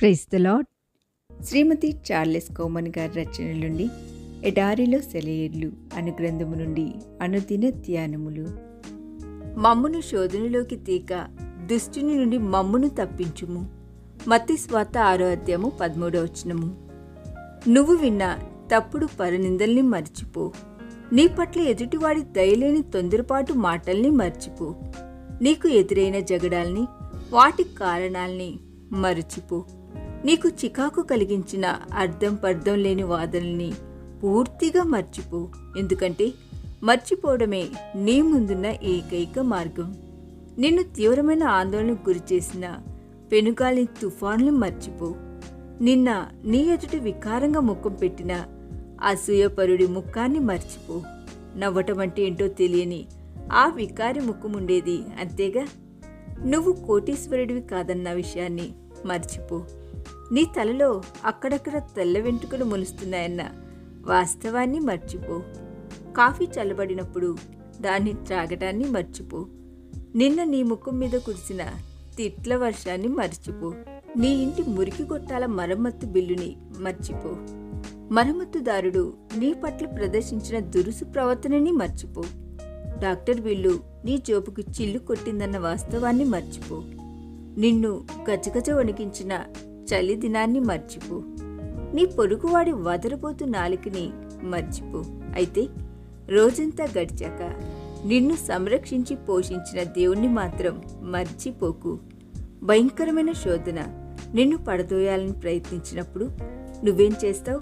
Prize the lad Shrimati Charles Cowman గారి రచన నుండి ఎడారిలో సెలయేర్లు అను గ్రంథము నుండి అనుదిన ధ్యానములు. మమ్మును శోధనలోకి తీక దుష్టుని నుండి మమ్మును తప్పించుము. మతి స్వాత ఆరో అధ్యాయము పదమూడవ వచనము. నువ్వు విన్న తప్పుడు పరనిందల్ని మర్చిపో. నీ పట్ల ఎదుటివాడి దయలేని తొందరపాటు మాటల్ని మర్చిపో. నీకు ఎదురైన జగడాల్ని వాటి కారణాల్ని మరచిపో. నీకు చికాకు కలిగించిన అర్థం పర్థం లేని వాదనల్ని పూర్తిగా మర్చిపో. ఎందుకంటే మర్చిపోవడమే నీ ముందున్న ఏకైక మార్గం. నిన్ను తీవ్రమైన ఆందోళనకు గురిచేసిన పెనుగాలి తుఫాన్లు మర్చిపో. నిన్న నీ ఎదుటి వికారంగా ముఖం పెట్టిన అసూయపరుడి ముఖాన్ని మర్చిపో. నవ్వటం అంటే ఏంటో తెలియని ఆ వికారి ముఖం ఉండేది అంతేగా? నువ్వు కోటీశ్వరుడివి కాదన్న విషయాన్ని మర్చిపో. నీ తలలో అక్కడక్కడ తెల్ల వెంట్రుకలు మొలుస్తున్నాయన్న వాస్తవాన్ని మర్చిపో. కాఫీ చల్లబడినప్పుడు దాన్ని త్రాగటాన్ని మర్చిపో. నిన్న నీ ముఖం మీద కురిసిన తిట్ల వర్షాన్ని మర్చిపో. నీ ఇంటి మురికి గొట్టాల మరమ్మత్తు బిల్లుని మర్చిపో. మరమ్మతుదారుడు నీ పట్ల ప్రదర్శించిన దురుసు ప్రవర్తనని మర్చిపో. డాక్టర్ బిల్లు నీ జోబుకు చిల్లు కొట్టిందన్న వాస్తవాన్ని మర్చిపో. నిన్ను గజగజ వణికించిన చలి దినాన్ని మర్చిపో. నీ పొరుగువాడి వదరబోతు నాలుకని మర్చిపో. అయితే రోజంతా గడిచాక నిన్ను సంరక్షించి పోషించిన దేవుణ్ణి మాత్రం మర్చిపోకు. భయంకరమైన శోధన నిన్ను పడదోయాలని ప్రయత్నించినప్పుడు నువ్వేం చేస్తావు?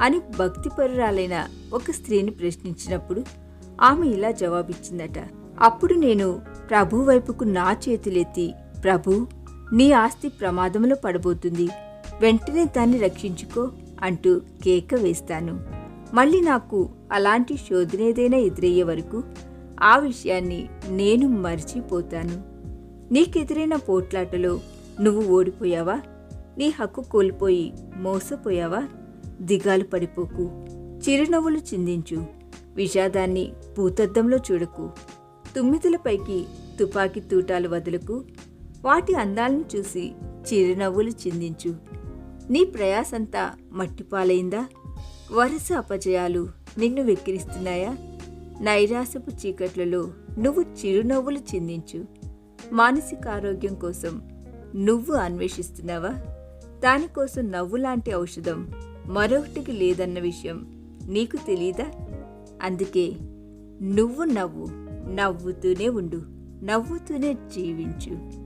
అని భక్తిపరురాలైన ఒక స్త్రీని ప్రశ్నించినప్పుడు ఆమె ఇలా జవాబిచ్చిందట. అప్పుడు నేను ప్రభు వైపుకు నా చేతులెత్తి ప్రభు నీ ఆస్తి ప్రమాదంలో పడబోతుంది. వెంటనే దాన్ని రక్షించుకో అంటూ కేక వేస్తాను. మళ్ళీ నాకు అలాంటి శోధనేదైనా ఎదురయ్యే వరకు ఆ విషయాన్ని నేను మర్చిపోతాను. నీకెదురైన పోట్లాటలో నువ్వు ఓడిపోయావా? నీ హక్కు కోల్పోయి మోసపోయావా? దిగాలు పడిపోకు. చిరునవ్వులు చిందించు. విషాదాన్ని భూతద్దంలో చూడకు. తుమ్మిదలపైకి తుపాకీ తూటాలు వదులకు. వాటి అందాలను చూసి చిరునవ్వులు చిందించు. నీ ప్రయాసంతా మట్టిపాలైందా? వరుస అపజయాలు నిన్ను వెక్కిరిస్తున్నాయా? నైరాసపు చీకట్లలో నువ్వు చిరునవ్వులు చిందించు. మానసిక ఆరోగ్యం కోసం నువ్వు అన్వేషిస్తున్నావా? దానికోసం నవ్వు లాంటి ఔషధం మరొకటికి లేదన్న విషయం నీకు తెలీదా? అందుకే నువ్వు నవ్వు నవ్వుతూనే ఉండు నవ్వుతూనే జీవించు.